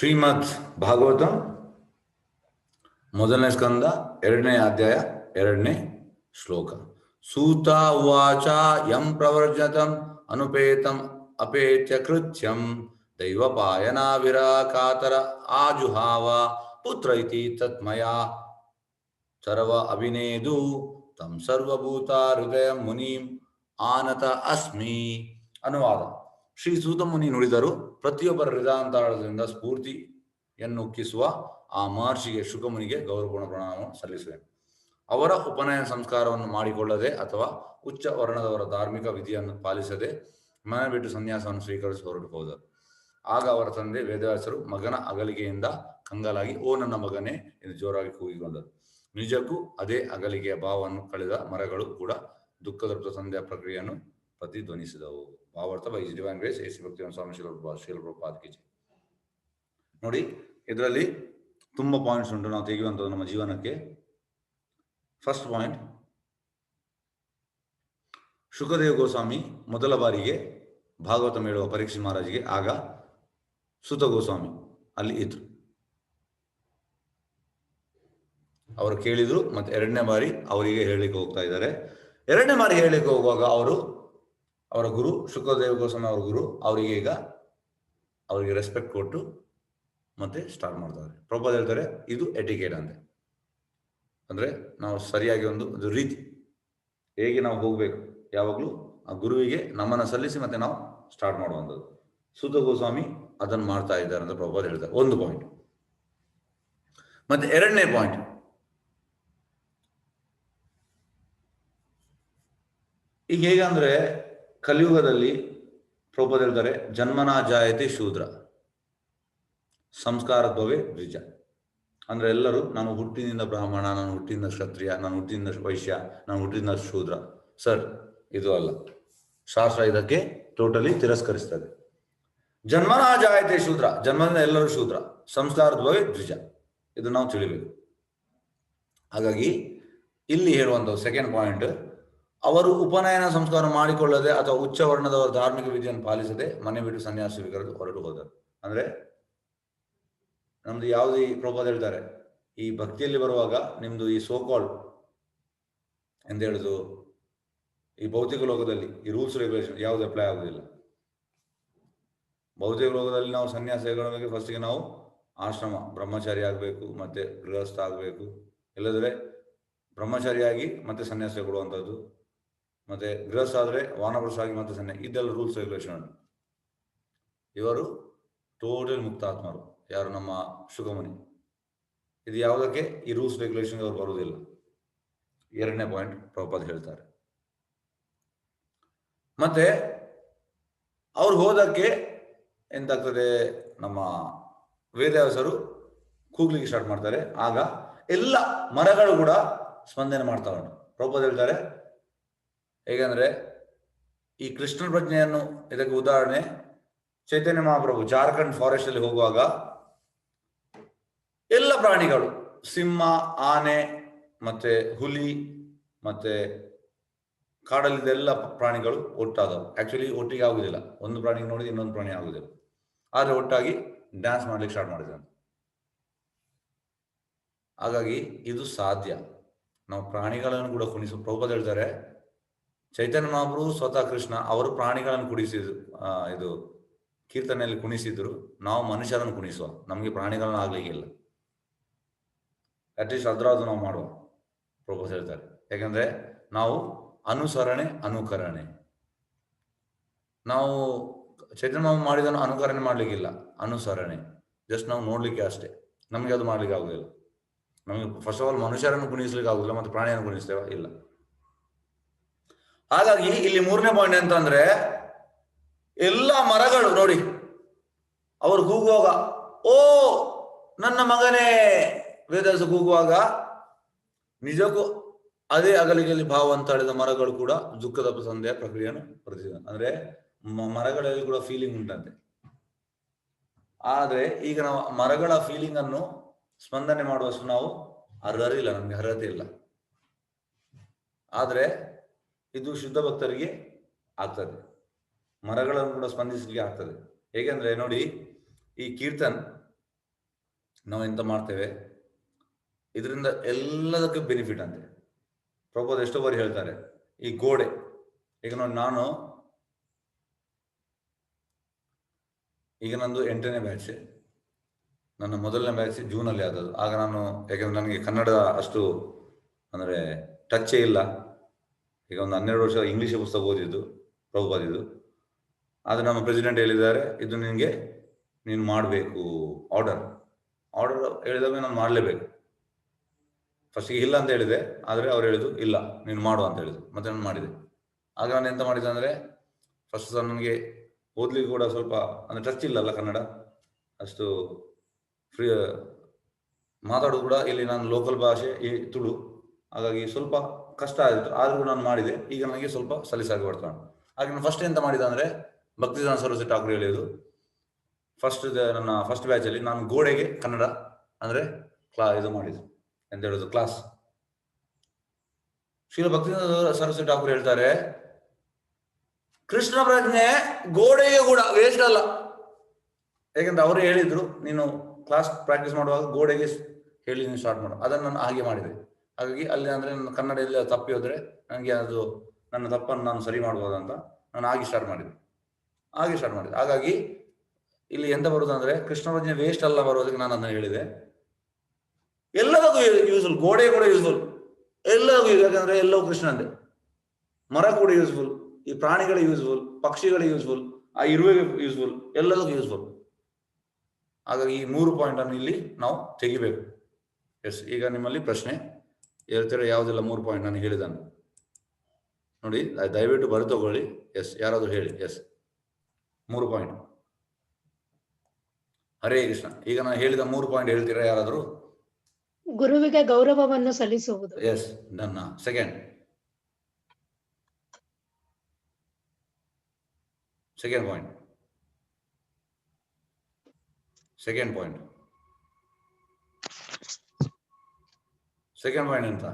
ಶ್ರೀಮದ್ ಭಾಗವತಂ ಮೊದಲನೇ ಸ್ಕಂದ ಎರಡನೇ ಅಧ್ಯಾಯ ಎರಡನೇ ಶ್ಲೋಕ ಸೂತ ಉವಾಚ ಯಂ ಪ್ರವರ್ಜತಂ ಅನುಪೇತಂ ಅಪೇತ್ಯ ಕೃತ್ಯಂ ದೈವಪಾಯನಾವಿರ ಕಾತರ ಆಜುಹಾವ ಪುತ್ರ ಇತಿ ತತ್ಮಯ ಚರವ ಅಭಿನೇದು ತಂ ಸರ್ವಭೂತ ಹೃದಯ ಮುನಿಂ ಆನತ ಅಸ್ಮಿ ಅನುವಾದ ಶ್ರೀ ಸೂತ ಮುನಿ ನುಡಿದರು, ಪ್ರತಿಯೊಬ್ಬರ ಹೃದಯಾಂತರದಿಂದ ಸ್ಫೂರ್ತಿಯನ್ನುಕ್ಕಿಸುವ ಆ ಮಹರ್ಷಿಗೆ, ಶುಕಮುನಿಗೆ ಗೌರವಪೂರ್ಣ ಪ್ರಣಾಮವನ್ನು ಸಲ್ಲಿಸಿದೆ ಅವರ ಉಪನಯನ ಸಂಸ್ಕಾರವನ್ನು ಮಾಡಿಕೊಳ್ಳದೆ ಅಥವಾ ಉಚ್ಚ ವರ್ಣದವರ ಧಾರ್ಮಿಕ ವಿಧಿಯನ್ನು ಪಾಲಿಸದೆ ಮನೆ ಬಿಟ್ಟು ಸನ್ಯಾಸವನ್ನು ಸ್ವೀಕರಿಸಿ ಹೊರಟು ಹೋದರು ಆಗ ಅವರ ತಂದೆ ವೇದವ್ಯಾಸರು ಮಗನ ಅಗಲಿಗೆಯಿಂದ ಕಂಗಾಲಾಗಿ, ಓ ನನ್ನ ಮಗನೇ ಎಂದು ಜೋರಾಗಿ ಕೂಗಿಕೊಂಡರು. ನಿಜಕ್ಕೂ ಅದೇ ಅಗಲಿಗೆಯ ಭಾವವನ್ನು ಕಳೆದ ಮರಗಳು ಕೂಡ ದುಃಖದೃಪ್ತ ತಂದೆಯ ಪ್ರಕ್ರಿಯೆಯನ್ನು ಪ್ರತಿಧ್ವನಿಸಿದವು ಭಾವಾರ್ಥ ಬೈ ಡಿವೈನ್ ಗ್ರೇಸ್ ಎಸ್ ಭಕ್ತಿ ಸ್ವಾಮಿ ಶಿಲ ಶೀಲ ಪ್ರಭುಪಾದ ಕಿ ಜೈ. ನೋಡಿ, ಇದರಲ್ಲಿ ತುಂಬಾ ಪಾಯಿಂಟ್ಸ್ ಉಂಟು ನಾವು ತೆಗೆಯುವಂಥದ್ದು ನಮ್ಮ ಜೀವನಕ್ಕೆ. ಫಸ್ಟ್ ಪಾಯಿಂಟ್ ಶುಕದೇವ ಗೋಸ್ವಾಮಿ ಮೊದಲ ಬಾರಿಗೆ ಭಾಗವತ ಮೇಳುವ ಪರೀಕ್ಷೆ ಮಹಾರಾಜಿಗೆ ಆಗ ಸುತ ಗೋಸ್ವಾಮಿ ಅಲ್ಲಿ ಇದ್ರು. ಅವರು ಕೇಳಿದ್ರು, ಮತ್ತೆ ಎರಡನೇ ಬಾರಿ ಅವರಿಗೆ ಹೇಳಲಿಕ್ಕೆ ಹೋಗ್ತಾ ಇದ್ದಾರೆ. ಎರಡನೇ ಬಾರಿ ಹೇಳಲಿಕ್ಕೆ ಹೋಗುವಾಗ ಅವರು ಅವರ ಗುರು ಶುಕ್ರದೇವ ಗೋಸ್ವಾಮಿ ಅವರ ಗುರು, ಅವರಿಗೆ ಈಗ ಅವರಿಗೆ ರೆಸ್ಪೆಕ್ಟ್ ಕೊಟ್ಟು ಮತ್ತೆ ಸ್ಟಾರ್ಟ್ ಮಾಡ್ತಾರೆ. ಪ್ರಭಾತ್ ಹೇಳ್ತಾರೆ, ಇದು ಎಟಿಕೇಟ್ ಅಂತೆ ಅಂದ್ರೆ ನಾವು ಸರಿಯಾಗಿ ಒಂದು ಒಂದು ರೀತಿ ಹೇಗೆ ನಾವು ಹೋಗ್ಬೇಕು, ಯಾವಾಗಲೂ ಆ ಗುರುವಿಗೆ ನಮ್ಮನ್ನ ಸಲ್ಲಿಸಿ ಮತ್ತೆ ನಾವು ಸ್ಟಾರ್ಟ್ ಮಾಡುವಂಥದ್ದು. ಸುಧ ಗೋಸ್ವಾಮಿ ಅದನ್ನು ಮಾಡ್ತಾ ಇದ್ದಾರೆ ಅಂತ ಪ್ರಭಾತ್ ಹೇಳ್ತಾರೆ. ಒಂದು ಪಾಯಿಂಟ್ ಮತ್ತೆ ಎರಡನೇ ಪಾಯಿಂಟ್ ಈಗ ಹೇಗಂದ್ರೆ ಕಲಿಯುಗದಲ್ಲಿ ಪ್ರಭಾತ್ ಹೇಳ್ತಾರೆ, ಜನ್ಮನಾ ಜಾಯತೆ ಶೂದ್ರ. ಸಂಸ್ಕಾರತ್ವವೇ ದ್ವಿಜ. ಅಂದ್ರೆ ಎಲ್ಲರೂ, ನಾನು ಹುಟ್ಟಿನಿಂದ ಬ್ರಾಹ್ಮಣ, ನಾನು ಹುಟ್ಟಿನಿಂದ ಕ್ಷತ್ರಿಯ, ನಾನು ಹುಟ್ಟಿನಿಂದ ವೈಶ್ಯ, ನಾನು ಹುಟ್ಟಿನಿಂದ ಶೂದ್ರ. ಸರ್, ಇದು ಅಲ್ಲ. ಶಾಸ್ತ್ರ ಇದಕ್ಕೆ ಟೋಟಲಿ ತಿರಸ್ಕರಿಸ್ತದೆ. ಜನ್ಮನ ಜಾಯತೆ ಶೂದ್ರ. ಜನ್ಮದಿಂದ ಎಲ್ಲರೂ ಶೂದ್ರ. ಸಂಸ್ಕಾರತ್ವವೇ ದ್ವಿಜ. ಇದು ನಾವು ತಿಳಿಬೇಕು. ಹಾಗಾಗಿ, ಇಲ್ಲಿ ಹೇಳುವಂತ ಸೆಕೆಂಡ್ ಪಾಯಿಂಟ್ ಅವರು ಉಪನಯನ ಸಂಸ್ಕಾರ ಮಾಡಿಕೊಳ್ಳದೆ ಅಥವಾ ಉಚ್ಚ ವರ್ಣದವರ ಧಾರ್ಮಿಕ ವಿಧಿಯನ್ನು ಪಾಲಿಸದೆ ಮನೆ ಬಿಟ್ಟು ಸನ್ಯಾಸ ಸ್ವೀಕರಿಸಿ ಹೊರಟು ಹೋದರು. ಅಂದ್ರೆ ನಮ್ದು ಯಾವುದೇ ಈ ಪ್ರಭಾದ ಹೇಳ್ತಾರೆ, ಈ ಭಕ್ತಿಯಲ್ಲಿ ಬರುವಾಗ ನಿಮ್ದು ಈ ಸೋಕಾಲ್ ಎಂದು ಹೇಳುದು, ಈ ಭೌತಿಕ ಲೋಕದಲ್ಲಿ ಈ ರೂಲ್ಸ್ ರೆಗ್ಯುಲೇಷನ್ ಯಾವುದು ಅಪ್ಲೈ ಆಗುದಿಲ್ಲ. ಭೌತಿಕ ಲೋಕದಲ್ಲಿ ನಾವು ಸನ್ಯಾಸ ಫಸ್ಟ್ ಫಸ್ಟ್ಗೆ ನಾವು ಆಶ್ರಮ, ಬ್ರಹ್ಮಚಾರಿ ಆಗಬೇಕು, ಮತ್ತೆ ಗೃಹಸ್ಥ ಆಗಬೇಕು. ಇಲ್ಲದ್ರೆ ಬ್ರಹ್ಮಚಾರಿಯಾಗಿ ಮತ್ತೆ ಸನ್ಯಾಸ ಕೊಡುವಂಥದ್ದು ಮತ್ತೆ ಗೃಹಸ್ಥ ಆದರೆ ವಾನಪ್ರಸಾಗಿ ಮತ್ತೆ ಸನ್ಯಾಸ ಇದೆಲ್ಲ ರೂಲ್ಸ್ ರೆಗ್ಯುಲೇಷನ್ ಇವರು ಟೋಟಲ್ ಮುಕ್ತಾತ್ಮರು. ಯಾರು? ನಮ್ಮ ಶುಗಮನಿ ಇದು ಯಾವುದಕ್ಕೆ? ಈ ರೂಲ್ಸ್ ರೆಗ್ಯುಲೇಷನ್ ಅವರು ಬರುವುದಿಲ್ಲ. ಎರಡನೇ ಪಾಯಿಂಟ್ ಪ್ರಭಾತ್ ಹೇಳ್ತಾರೆ. ಮತ್ತೆ ಅವ್ರು ಹೋದಕ್ಕೆ ಎಂತಾಗ್ತದೆ? ನಮ್ಮ ವೇದವ್ಯಾಸರು ಕೂಗ್ಲಿಕ್ಕೆ ಸ್ಟಾರ್ಟ್ ಮಾಡ್ತಾರೆ. ಆಗ ಎಲ್ಲ ಮರಗಳು ಕೂಡ ಸ್ಪಂದನೆ ಮಾಡ್ತಾ ಉಂಟು. ಹೇಳ್ತಾರೆ ಹೇಗಂದ್ರೆ ಈ ಕೃಷ್ಣ ಪ್ರಜ್ಞೆಯನ್ನು ಇದಕ್ಕೆ ಉದಾಹರಣೆ ಚೈತನ್ಯ ಮಹಾಪ್ರಭು ಜಾರ್ಖಂಡ್ ಫಾರೆಸ್ಟ್ ಅಲ್ಲಿ ಹೋಗುವಾಗ ಎಲ್ಲ ಪ್ರಾಣಿಗಳು ಸಿಂಹ, ಆನೆ, ಮತ್ತೆ ಹುಲಿ, ಮತ್ತೆ ಕಾಡಲ್ಲಿದ್ದೆಲ್ಲ ಪ್ರಾಣಿಗಳು ಒಟ್ಟಾದವು. ಆಕ್ಚುಲಿ ಒಟ್ಟಿಗೆ ಆಗುದಿಲ್ಲ. ಒಂದು ಪ್ರಾಣಿ ನೋಡಿದ ಇನ್ನೊಂದು ಪ್ರಾಣಿ ಆಗುದಿಲ್ಲ. ಆದ್ರೆ ಒಟ್ಟಾಗಿ ಡ್ಯಾನ್ಸ್ ಮಾಡ್ಲಿಕ್ಕೆ ಸ್ಟಾರ್ಟ್ ಮಾಡಿದೆ ಹಾಗಾಗಿ ಇದು ಸಾಧ್ಯ. ನಾವು ಪ್ರಾಣಿಗಳನ್ನು ಕೂಡ ಕುಣಿಸು ಪ್ರಭುಪದ ಹೇಳ್ತಾರೆ ಚೈತನ್ಯ ಮಹಾಪ್ರಭು ಸ್ವತಃ ಕೃಷ್ಣ, ಅವರು ಪ್ರಾಣಿಗಳನ್ನು ಕುಣಿಸಿದ್ರು ಇದು, ಕೀರ್ತನೆಯಲ್ಲಿ ಕುಣಿಸಿದ್ರು. ನಾವು ಮನುಷ್ಯರನ್ನು ಕುಣಿಸುವ. ನಮಗೆ ಪ್ರಾಣಿಗಳನ್ನ ಆಗ್ಲಿಕ್ಕಿಲ್ಲ ಅಟ್ಲೀಸ್ಟ್ ಅದ್ರಾದ್ರು ನಾವು ಮಾಡುವ. ಪ್ರಭು ಹೇಳ್ತಾರೆ. ಯಾಕಂದ್ರೆ ನಾವು ಅನುಸರಣೆ, ಅನುಕರಣೆ. ನಾವು ಚೈತನ್ಯ ಮಹಾಪ್ರಭು ಮಾಡಿದನ್ನು ಅನುಕರಣೆ ಮಾಡ್ಲಿಕ್ಕಿಲ್ಲ ಅನುಸರಣೆ. ಜಸ್ಟ್ ನಾವು ನೋಡ್ಲಿಕ್ಕೆ ಅಷ್ಟೇ. ನಮಗೆ ಅದು ಮಾಡ್ಲಿಕ್ಕೆ ಆಗುದಿಲ್ಲ. ನಮಗೆ ಫಸ್ಟ್ ಆಫ್ ಆಲ್ ಮನುಷ್ಯರನ್ನು ಕುಣಿಸ್ಲಿಕ್ಕೆ ಆಗುದಿಲ್ಲ, ಮತ್ತೆ ಪ್ರಾಣಿಯನ್ನು ಕುಣಿಸ್ತೇವ? ಇಲ್ಲ. ಹಾಗಾಗಿ ಇಲ್ಲಿ ಮೂರನೇ ಪಾಯಿಂಟ್ ಅಂತಂದ್ರೆ ಎಲ್ಲ ಮರಗಳು ನೋಡಿ, ಅವರು ಕೂಗುವಾಗ, ಓ, ನನ್ನ ಮಗನೇ. ವೇದಸ ಕೂಗುವಾಗ ನಿಜಕ್ಕೂ ಅದೇ ಅಗಲಿಗೆಯಲ್ಲಿ ಭಾವ ಅಂತ ಹೇಳಿದ ಮರಗಳು ಕೂಡ ದುಃಖದ ಸಂದೇಹ ಪ್ರಕ್ರಿಯೆಯನ್ನು ಪ್ರತಿ ಅಂದ್ರೆ ಮರಗಳಲ್ಲಿ ಕೂಡ ಫೀಲಿಂಗ್ ಉಂಟಂತೆ. ಆದ್ರೆ ಈಗ ನಾವು ಮರಗಳ ಫೀಲಿಂಗ್ ಅನ್ನು ಸ್ಪಂದನೆ ಮಾಡುವಷ್ಟು ನಾವು ಅರ್ಹರಿಲ್ಲ, ನಮ್ಗೆ ಅರ್ಹತೆ ಇಲ್ಲ. ಆದ್ರೆ ಇದು ಶುದ್ಧ ಭಕ್ತರಿಗೆ ಆಗ್ತದೆ. ಮರಗಳನ್ನು ಕೂಡ ಸ್ಪಂದಿಸಲಿಕ್ಕೆ ಆಗ್ತದೆ. ಹೇಗೆಂದ್ರೆ ನೋಡಿ, ಈ ಕೀರ್ತನ್ ನಾವು ಎಂತ ಮಾಡ್ತೇವೆ, ಇದರಿಂದ ಎಲ್ಲದಕ್ಕೂ ಬೆನಿಫಿಟ್ ಅಂತೆ. ಪ್ರಭೋದ ಎಷ್ಟೋ ಬಾರಿ ಹೇಳ್ತಾರೆ, ಈ ಗೋಡೆ, ಈಗ ನೋಡಿ ನಾನು, ಈಗ ನಂದು ಎಂಟನೇ ಬ್ಯಾಚ್ ನನ್ನ ಮೊದಲನೇ ಬ್ಯಾಚ್ ಜೂನಲ್ಲಿ ಆದದ್ದು. ಆಗ ನಾನು, ಯಾಕಂದ್ರೆ ನನಗೆ ಕನ್ನಡ ಅಷ್ಟು, ಅಂದರೆ ಟಚ್ಚೇ ಇಲ್ಲ. ಈಗ ಒಂದು ಹನ್ನೆರಡು ವರ್ಷ ಇಂಗ್ಲಿಷ್ ಪುಸ್ತಕ ಓದಿದ್ದು, ಪ್ರಭುಪಾದಿದ್ದು. ಆದ್ರೆ ನಮ್ಮ ಪ್ರೆಸಿಡೆಂಟ್ ಹೇಳಿದ್ದಾರೆ, ಇದು ನಿನಗೆ, ನೀನು ಮಾಡಬೇಕು ಆರ್ಡರ್ ಆರ್ಡರ್ ಹೇಳಿದಾಗ ನಾನು ಮಾಡಲೇಬೇಕು. ಫಸ್ಟಿಗೆ ಇಲ್ಲ ಅಂತ ಹೇಳಿದೆ, ಆದರೆ ಅವ್ರು ಹೇಳಿದ್ರು, ಇಲ್ಲ, ನೀನು ಮಾಡು ಅಂತ ಹೇಳಿದ್ರು, ಮತ್ತೆ ನಾನು ಮಾಡಿದೆ. ಆಗ ನಾನು ಎಂತ ಮಾಡಿದೆ ಅಂದರೆ ಫಸ್ಟ್ ನನಗೆ ಓದ್ಲಿಕ್ಕೆ ಕೂಡ ಸ್ವಲ್ಪ, ಅಂದರೆ ಟಚ್ ಇಲ್ಲಲ್ಲ ಕನ್ನಡ. ಅಷ್ಟು ಫ್ರೀ ಮಾತಾಡೋದು ಕೂಡ ಇಲ್ಲಿ ನಾನು ಲೋಕಲ್ ಭಾಷೆ, ಈ ತುಳು. ಹಾಗಾಗಿ ಸ್ವಲ್ಪ ಕಷ್ಟ ಆಯಿತು, ಆದರೂ ನಾನು ಮಾಡಿದೆ. ಈಗ ನನಗೆ ಸ್ವಲ್ಪ ಸಲೀಸಾಗಿ ಬರ್ತಾನೆ ಹಾಗೆ ನಾನು ಫಸ್ಟ್ ಎಂತ ಮಾಡಿದೆ ಅಂದರೆ ಭಕ್ತಿದಾನ ಸರಸ್ವತಿ ಠಾಕೂರ್ ಹೇಳಿದ್ದು ಫಸ್ಟ್ ನನ್ನ ಫಸ್ಟ್ ಬ್ಯಾಚಲ್ಲಿ ನಾನು ಗೋಡೆಗೆ ಕನ್ನಡ ಅಂದರೆ ಕ್ಲಾ ಇದು ಮಾಡಿದ್ದು, ಎಂತ ಹೇಳೋದು ಕ್ಲಾಸ್ ಶ್ರೀಲ ಭಕ್ತಿ ಸರಸ್ವತಿ ಠಾಕೂರ್ ಹೇಳ್ತಾರೆ, ಕೃಷ್ಣ ಪ್ರಜ್ಞೆ ಗೋಡೆಗೆ ಕೂಡ ವೇಸ್ಟ್ ಅಲ್ಲ. ಯಾಕಂದ್ರೆ ಅವರು ಹೇಳಿದ್ರು, ನೀನು ಕ್ಲಾಸ್ ಪ್ರಾಕ್ಟೀಸ್ ಮಾಡುವಾಗ ಗೋಡೆಗೆ ಹೇಳಿ ನೀನು ಸ್ಟಾರ್ಟ್ ಮಾಡು. ಅದನ್ನು ನಾನು ಹಾಗೆ ಮಾಡಿದೆ. ಹಾಗಾಗಿ ಅಲ್ಲಿ ಅಂದ್ರೆ ನನ್ನ ಕನ್ನಡ ಎಲ್ಲ ತಪ್ಪಿ ಹೋದ್ರೆ ನನಗೆ ಅದು ನನ್ನ ತಪ್ಪನ್ನು ನಾನು ಸರಿ ಮಾಡ್ಬೋದು ಅಂತ ನಾನು ಆಗಿ ಸ್ಟಾರ್ಟ್ ಮಾಡಿದೆ ಹಾಗೆ ಸ್ಟಾರ್ಟ್ ಮಾಡಿದೆ ಹಾಗಾಗಿ ಇಲ್ಲಿ ಎಂತ ಬರುದು ಅಂದ್ರೆ ಕೃಷ್ಣ ಪ್ರಜ್ಞೆ ವೇಸ್ಟ್ ಅಲ್ಲ ಬರೋದಕ್ಕೆ ನಾನು ಅದನ್ನ ಹೇಳಿದೆ. ಎಲ್ಲದಕ್ಕೂ ಯೂಸ್ಫುಲ್ ಗೋಡೆ ಕೂಡ ಯೂಸ್ಫುಲ್ ಎಲ್ಲದಕ್ಕೂ ಯಾಕಂದ್ರೆ ಎಲ್ಲವೂ ಕೃಷ್ಣಂದೆ. ಮರ ಕೂಡ ಯೂಸ್ಫುಲ್ ಈ ಪ್ರಾಣಿಗಳ ಯೂಸ್ಫುಲ್ ಪಕ್ಷಿಗಳ ಯೂಸ್ಫುಲ್ ಆ ಇರುವೆ ಯೂಸ್ಫುಲ್ ಎಲ್ಲದಕ್ಕೂ ಯೂಸ್ಫುಲ್ ಹಾಗಾಗಿ ಈ ಮೂರು ಪಾಯಿಂಟ್ ಅನ್ನು ಇಲ್ಲಿ ನಾವು ತೆಗಿಬೇಕು. ಎಸ್ ಈಗ ನಿಮ್ಮಲ್ಲಿ ಪ್ರಶ್ನೆ ಹೇಳ್ತೀರಾ ಯಾವುದಿಲ್ಲ ಮೂರು ಪಾಯಿಂಟ್ ನಾನು ಹೇಳಿದಾನು ನೋಡಿ ದಯವಿಟ್ಟು ಬರೆ ತಗೊಳ್ಳಿ ಎಸ್ ಯಾರಾದರೂ ಹೇಳಿ. ಎಸ್ ಮೂರು ಪಾಯಿಂಟ್ ಹರೇ ಕೃಷ್ಣ. ಈಗ ನಾನು ಹೇಳಿದ ಮೂರು ಪಾಯಿಂಟ್ ಹೇಳ್ತೀರಾ ಯಾರಾದರೂ? ಗುರುವಿಗೆ ಗೌರವವನ್ನು ಸಲ್ಲಿಸುವುದು. ಎಸ್ ನನ್ನ. Second second point second point second point ಅಂತ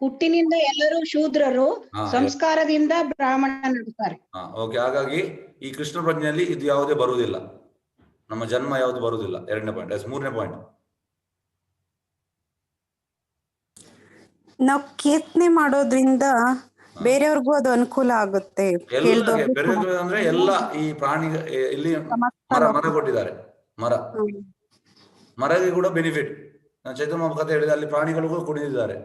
ಹುಟ್ಟಿನಿಂದ ಎಲ್ಲರೂ ಶೂದ್ರರು ಸಂಸ್ಕಾರದಿಂದ ಬ್ರಾಹ್ಮಣನಾಗುತ್ತಾರೆ ಓಕೆ ಹಾಗಾಗಿ ಈ ಕೃಷ್ಣ ಪ್ರಜ್ಞೆಯಲ್ಲಿ ಇದು ಯಾವುದೇ ಬರುವುದಿಲ್ಲ. ನಮ್ಮ ಜನ್ಮ ಯಾವುದು ಬರುವುದಿಲ್ಲ. ಎರಡನೇ ಪಾಯಿಂಟ್ ಎಸ್ ಮೂರನೇ ಪಾಯಿಂಟ್ ನಾವ್ ಕೀರ್ತನೆ ಮಾಡೋದ್ರಿಂದ ಬೇರೆಯವ್ರಿಗೂ ಅದು ಅನುಕೂಲ ಆಗುತ್ತೆ. ಅಂದ್ರೆ ಎಲ್ಲ ಈ ಪ್ರಾಣಿ ಇಲ್ಲಿ ಮರ ಮರ ಕೊಟ್ಟಿದ್ದಾರೆ. ಮರ. ಮರಗೆ ಕೂಡ ಬೆನಿಫಿಟ್ ನಾನು ಚೈತನ್ಯ ಕಥೆ ಹೇಳಿದೆ, ಅಲ್ಲಿ ಪ್ರಾಣಿಗಳು ಕೂಡ ಕುಡಿದಿದ್ದಾರೆ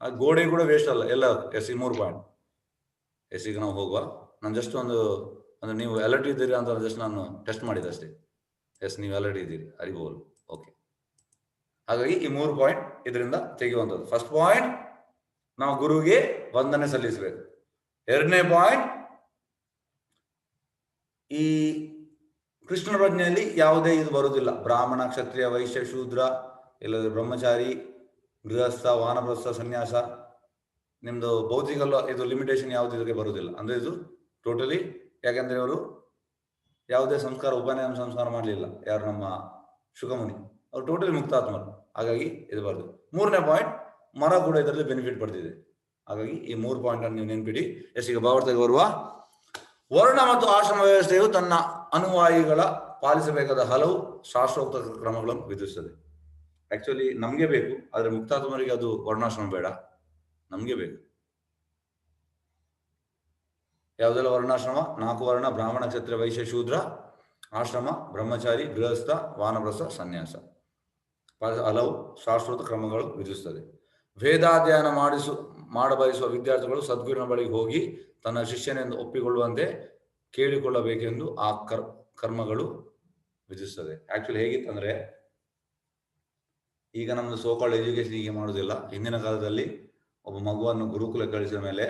ಆ ಗೋಡೆ ಕೂಡ ವೇಸ್ಟ್ ಅಲ್ಲ, ಎಲ್ಲ ಎಸ್ ಸಿ ಮೂರು ಪಾಯಿಂಟ್ ಎಸ್ ಸಿಗೆ ನಾವು ಹೋಗುವ. ನಾನು ಜಸ್ಟ್ ಒಂದು, ಅಂದ್ರೆ ನೀವು ಅಲರ್ಟ್ ಇದ್ದೀರಿ ಅಂತ ಜಸ್ಟ್ ನಾನು ಟೆಸ್ಟ್ ಮಾಡಿದೆ ಅಷ್ಟೇ. ಎಸ್, ನೀವು ಅಲರ್ಟ್ ಇದ್ದೀರಿ ಅರಿಬೋಲ್ ಓಕೆ ಹಾಗಾಗಿ ಈ ಮೂರು ಪಾಯಿಂಟ್ ಇದರಿಂದ ತೆಗೆಯುವಂಥದ್ದು. ಫಸ್ಟ್ ಪಾಯಿಂಟ್ ನಾವು ಗುರುವಿಗೆ ವಂದನೆ ಸಲ್ಲಿಸಬೇಕು. ಎರಡನೇ ಪಾಯಿಂಟ್ ಈ ಕೃಷ್ಣ ಪ್ರಜ್ಞೆಯಲ್ಲಿ ಯಾವುದೇ ಇದು ಬರುವುದಿಲ್ಲ. ಬ್ರಾಹ್ಮಣ, ಕ್ಷತ್ರಿಯ, ವೈಶ್ಯ, ಶೂದ್ರ ಇಲ್ಲದ್ರೆ ಬ್ರಹ್ಮಚಾರಿ, ಗೃಹಸ್ಥ, ವಾನಪ್ರಸ್ಥ, ಸನ್ಯಾಸ, ನಿಮ್ದು ಭೌತಿಕ ಇದು ಲಿಮಿಟೇಷನ್ ಯಾವ್ದು ಇದಕ್ಕೆ ಬರುವುದಿಲ್ಲ ಅಂದ್ರೆ ಇದು ಟೋಟಲಿ ಯಾಕಂದ್ರೆ ಇವರು ಯಾವುದೇ ಸಂಸ್ಕಾರ, ಉಪನಯನ ಸಂಸ್ಕಾರ ಮಾಡಲಿಲ್ಲ. ಯಾರು ನಮ್ಮ ಶುಕಮುನಿ. ಅವ್ರು ಟೋಟಲಿ ಮುಕ್ತಾತ್ಮರು. ಹಾಗಾಗಿ ಇದು ಮೂರನೇ ಪಾಯಿಂಟ್ ಮರ ಕೂಡ ಇದರಲ್ಲಿ ಬೆನಿಫಿಟ್ ಪಡೆದಿದೆ ಹಾಗಾಗಿ ಈ ಮೂರು ಪಾಯಿಂಟ್ ಅನ್ನು ನೀವು ನೆನ್ಪಿಡಿ. ಎಸ್, ಈಗ ಭಾವಾರ್ಥಕ್ಕೆ ಬರುವ ವರ್ಣ ಮತ್ತು ಆಶ್ರಮ ವ್ಯವಸ್ಥೆಯು ತನ್ನ ಅನುವಾಯಿಗಳ ಪಾಲಿಸಬೇಕಾದ ಹಲವು ಶಾಸ್ತ್ರೋಕ್ತ ಕ್ರಮಗಳನ್ನು ವಿಧಿಸುತ್ತದೆ ಆಕ್ಚುಲಿ ನಮ್ಗೆ ಬೇಕು, ಆದ್ರೆ ಮುಕ್ತಾತ್ಮರಿಗೆ ಅದು ವರ್ಣಾಶ್ರಮ ಬೇಡ. ನಮ್ಗೆ ಬೇಕು. ಯಾವುದೆಲ್ಲ ವರ್ಣಾಶ್ರಮ? ನಾಲ್ಕು ವರ್ಣ, ಬ್ರಾಹ್ಮಣ, ಕ್ಷತ್ರಿಯ, ವೈಶ್ಯ, ಶೂದ್ರ, ಆಶ್ರಮ, ಬ್ರಹ್ಮಚಾರಿ, ಗೃಹಸ್ಥ, ವಾನಪ್ರಸ್ಥ, ಸನ್ಯಾಸ. ಹಲವು ಶಾಶ್ವತ ಕ್ರಮಗಳು ವಿಧಿಸುತ್ತದೆ. ವೇದಾಧ್ಯಯನ ಮಾಡಿಸು, ಮಾಡಬಯಸುವ ವಿದ್ಯಾರ್ಥಿಗಳು ಸದ್ಗುರುವಿನ ಬಳಿಗೆ ಹೋಗಿ ತನ್ನ ಶಿಷ್ಯನೆಂದು ಒಪ್ಪಿಕೊಳ್ಳುವಂತೆ ಕೇಳಿಕೊಳ್ಳಬೇಕೆಂದು ಆ ಕರ್, ಕರ್ಮಗಳು ವಿಧಿಸುತ್ತದೆ. ಆಕ್ಚುಲಿ ಹೇಗಿತ್ತಂದ್ರೆ ಈಗ ನಮ್ದು ಸೋಕಾಲ್ಡ್ ಎಜುಕೇಶನ್ ಹೀಗೆ ಮಾಡೋದಿಲ್ಲ ಹಿಂದಿನ ಕಾಲದಲ್ಲಿ ಒಬ್ಬ ಮಗುವನ್ನು ಗುರುಕುಲ ಕಳಿಸಿದ ಮೇಲೆ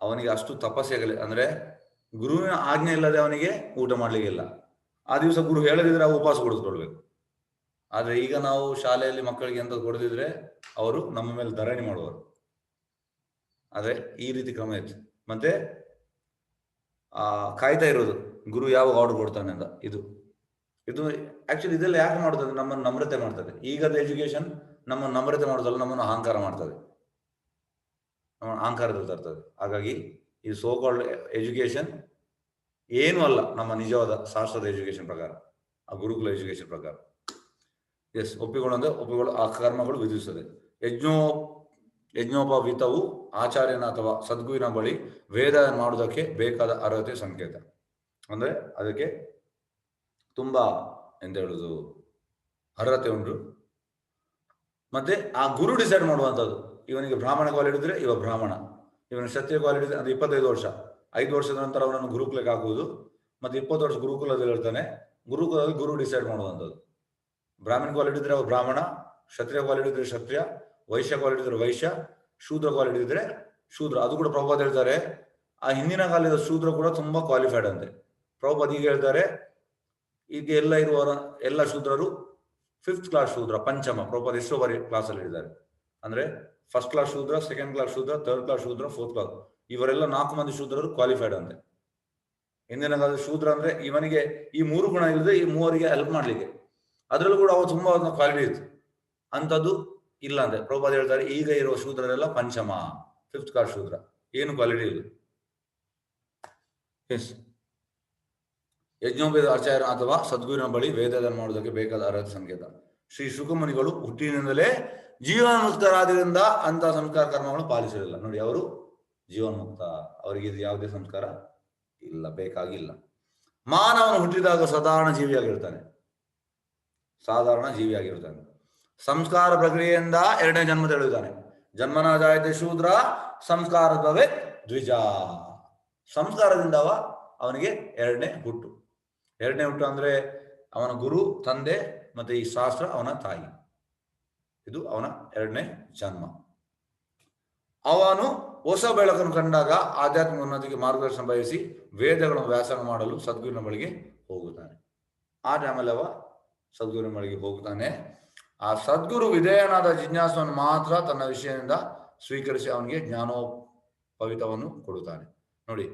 ಅವನಿಗೆ ಅಷ್ಟು ತಪಸ್ಸೆಗಲಿ, ಅಂದ್ರೆ ಗುರುವಿನ ಆಜ್ಞೆ ಇಲ್ಲದೆ ಅವನಿಗೆ ಊಟ ಮಾಡ್ಲಿಕ್ಕಿಲ್ಲ ಆ ದಿವಸ ಗುರು ಹೇಳದಿದ್ರೆ ಅವು ಉಪವಾಸ ಕೊಡಿಸ್ಕೊಳ್ಬೇಕು ಆದ್ರೆ ಈಗ ನಾವು ಶಾಲೆಯಲ್ಲಿ ಮಕ್ಕಳಿಗೆ ಎಂತ ಕೊಡದಿದ್ರೆ ಅವರು ನಮ್ಮ ಮೇಲೆ ಧರಣಿ ಮಾಡುವರು. ಆದ್ರೆ ಈ ರೀತಿ ಕ್ರಮ ಇತ್ತು. ಮತ್ತೆ ಆ ಕಾಯ್ತಾ ಇರೋದು. ಗುರು ಯಾವಾಗ ಆರ್ಡರ್ ಕೊಡ್ತಾನೆ ಅಂತ. ಇದು. ಇದು ಆಕ್ಚುಲಿ ಇದೆಲ್ಲ ಯಾಕೆ ಮಾಡ್ತದೆ ನಮ್ಮನ್ನು ನಮ್ರತೆ ಮಾಡ್ತದೆ. ಈಗದ ಎಜುಕೇಶನ್ ನಮ್ಮನ್ನು ನಮ್ರತೆ ಮಾಡೋದಲ್ಲ, ನಮ್ಮನ್ನು ಅಹಂಕಾರ ಮಾಡ್ತದೆ. ನಮ್ಮ ಅಹಂಕಾರದಲ್ಲಿ ತರ್ತದೆ. ಹಾಗಾಗಿ ಈ ಸೋ ಕಾಲ್ಡ್ ಎಜುಕೇಶನ್ ಏನು ಅಲ್ಲ, ನಮ್ಮ ನಿಜವಾದ ಶಾಸ್ತ್ರದ ಎಜುಕೇಶನ್ ಪ್ರಕಾರ, ಆ ಗುರುಕುಲ ಎಜುಕೇಶನ್ ಪ್ರಕಾರ. ಎಸ್ ಒಪ್ಪಿಗಳು ಅಂದ್ರೆ ಒಪ್ಪಿಕೊಳ್ಳು ಆ ಕರ್ಮಗಳು ವಿಧಿಸುತ್ತದೆ. ಯಜ್ಞೋ ಯಜ್ಞೋಪವಿತವು ಆಚಾರ್ಯನ ಅಥವಾ ಸದ್ಗುವಿನ ಬಳಿ ವೇದ ಮಾಡುವುದಕ್ಕೆ ಬೇಕಾದ ಅರ್ಹತೆ ಸಂಕೇತ. ಅಂದ್ರೆ ಅದಕ್ಕೆ ತುಂಬಾ ಎಂತ ಹೇಳುದು, ಅರ್ಹತೆ ಉಂಟು. ಮತ್ತೆ ಆ ಗುರು ಡಿಸೈಡ್ ಮಾಡುವಂಥದ್ದು. ಇವನಿಗೆ ಬ್ರಾಹ್ಮಣ ಕ್ವಾಲಿಟಿ ಇದ್ರೆ ಇವ ಬ್ರಾಹ್ಮಣ. ಇವನ ಕ್ಷತ್ರಿಯ ಕ್ವಾಲಿಟಿ ಹಿಡಿದ್ರೆ ಅದು ಇಪ್ಪತ್ತೈದು ವರ್ಷ. ಐದು ವರ್ಷದ ನಂತರ ಅವನನ್ನು ಗುರುಕುಲಕ್ಕೆ ಹಾಕುವುದು. ಮತ್ತೆ ಇಪ್ಪತ್ತು ವರ್ಷ ಗುರುಕುಲದಲ್ಲಿ ಹೇಳ್ತಾನೆ, ಗುರುಕುಲದಲ್ಲಿ ಗುರು ಡಿಸೈಡ್ ಮಾಡುವಂಥದ್ದು. ಬ್ರಾಹ್ಮಣ ಕ್ವಾಲಿಟಿ ಹಿಡಿದ್ರೆ ಅವ ಬ್ರಾಹ್ಮಣ, ಕ್ಷತ್ರಿಯ ಕ್ವಾಲಿಟಿ ಹಿಡಿದ್ರೆ ಕ್ಷತ್ರಿಯ, ವೈಶ್ಯ ಕ್ವಾಲಿಟಿ ಹಿಡಿದ್ರೆ ವೈಶ್ಯ, ಶೂದ್ರ ಕ್ವಾಲಿಟಿ ಹಿಡಿದ್ರೆ ಶೂದ್ರ. ಅದು ಕೂಡ ಪ್ರಭುಪಾದ ಹೇಳ್ತಾರೆ. ಆ ಹಿಂದಿನ ಕಾಲದ ಶೂದ್ರ ಕೂಡ ತುಂಬಾ ಕ್ವಾಲಿಫೈಡ್ ಅಂತೆ. ಪ್ರಭುಪಾದ ಈಗ ಹೇಳ್ತಾರೆ ಈಗ ಎಲ್ಲ ಇರುವವರ, ಎಲ್ಲ ಶೂದ್ರರು ಫಿಫ್ತ್ ಕ್ಲಾಸ್ ಶೂದ್ರ, ಪಂಚಮ ಪ್ರಾಪರ್ ಎಷ್ಟೋ ಬಾರಿ ಕ್ಲಾಸ್ ಅಲ್ಲಿ ಹೇಳಿದ್ದಾರೆ. ಅಂದ್ರೆ ಫಸ್ಟ್ ಕ್ಲಾಸ್ ಶೂದ್ರ ಸೆಕೆಂಡ್ ಕ್ಲಾಸ್ ಶೂದ್ರ ಥರ್ಡ್ ಕ್ಲಾಸ್ ಶೂದ್ರ ಫೋರ್ತ್ ಕ್ಲಾಸ್ ಇವರೆಲ್ಲ ನಾಲ್ಕು ಮಂದಿ ಶೂದ್ರರು ಕ್ವಾಲಿಫೈಡ್ ಅಂತೆ. ಹಿಂದಿನ ಶೂದ್ರ ಅಂದ್ರೆ ಇವನಿಗೆ ಈ ಮೂರು ಗುಣ ಇಲ್ಲದೆ ಈ ಮೂವರಿಗೆ ಹೆಲ್ಪ್ ಮಾಡ್ಲಿಕ್ಕೆ. ಅದರಲ್ಲೂ ಕೂಡ ಅವ ತುಂಬಾ ಕ್ವಾಲಿಟಿ ಇತ್ತು. ಅಂಥದ್ದು ಇಲ್ಲ ಅಂದ್ರೆ ಪ್ರಭಾದ ಹೇಳ್ತಾರೆ, ಈಗ ಇರುವ ಶೂದ್ರರೆಲ್ಲ ಪಂಚಮ ಫಿಫ್ತ್ ಕ್ಲಾಸ್ ಶೂದ್ರ. ಏನು ಕ್ವಾಲಿಟಿ ಇಲ್ಲ. ಎಸ್ ಯಜ್ಞೋಪೇದ ಆಚಾರ್ಯ ಅಥವಾ ಸದ್ಗುರುವಿನ ಬಳಿ ವೇದದ ಮಾಡುವುದಕ್ಕೆ ಬೇಕಾದ ಅರ್ಹತೆ ಸಂಕೇತ. ಶ್ರೀ ಶುಕಮುನಿಗಳು ಹುಟ್ಟಿನಿಂದಲೇ ಜೀವನ್ಮುಕ್ತರಾದ್ರಿಂದ ಅಂತ ಸಂಸ್ಕಾರ ಕರ್ಮಗಳು ಪಾಲಿಸಿರಲಿಲ್ಲ. ನೋಡಿ, ಅವರು ಜೀವನ್ಮುಕ್ತ. ಅವರಿಗೆ ಇದು ಯಾವುದೇ ಸಂಸ್ಕಾರ ಇಲ್ಲ, ಬೇಕಾಗಿಲ್ಲ. ಮಾನವನು ಹುಟ್ಟಿದಾಗ ಸಾಧಾರಣ ಜೀವಿಯಾಗಿರ್ತಾನೆ ಸಾಧಾರಣ ಜೀವಿಯಾಗಿರ್ತಾನೆ ಸಂಸ್ಕಾರ ಪ್ರಕ್ರಿಯೆಯಿಂದ ಎರಡನೇ ಜನ್ಮ ತಿಳಿದಾನೆ ಜನ್ಮನ ಜಾಯತೆ ಶೂದ್ರ ಸಂಸ್ಕಾರದವೇ ದ್ವಿಜ. ಸಂಸ್ಕಾರದಿಂದ ಅವ ಅವನಿಗೆ ಎರಡನೇ ಹುಟ್ಟು. ಎರಡನೇ ಹುಟ್ಟು ಅಂದ್ರೆ ಅವನ ಗುರು, ತಂದೆ ಮತ್ತೆ ಈ ಶಾಸ್ತ್ರ ಅವನ ತಾಯಿ. ಇದು ಅವನ ಎರಡನೇ ಜನ್ಮ. ಅವನು ಹೊಸ ಬೆಳಕನ್ನು ಕಂಡಾಗ ಆಧ್ಯಾತ್ಮಿಕ ಉನ್ನತಿಗೆ ಮಾರ್ಗದರ್ಶನ ಬಯಸಿ ವೇದಗಳನ್ನು ವ್ಯಾಸನ ಮಾಡಲು ಸದ್ಗುರುವಿನ ಬಳಿಗೆ ಹೋಗುತ್ತಾನೆ. ಆ ಟೈಮಲ್ಲಿ ಅವ ಬಳಿಗೆ ಹೋಗುತ್ತಾನೆ. ಆ ಸದ್ಗುರು ವಿಧೇಯನಾದ ಜಿಜ್ಞಾಸವನ್ನು ಮಾತ್ರ ತನ್ನ ವಿಷಯದಿಂದ ಸ್ವೀಕರಿಸಿ ಅವನಿಗೆ ಜ್ಞಾನೋಪವಿತವನ್ನು ಕೊಡುತ್ತಾನೆ. ನೋಡಿ,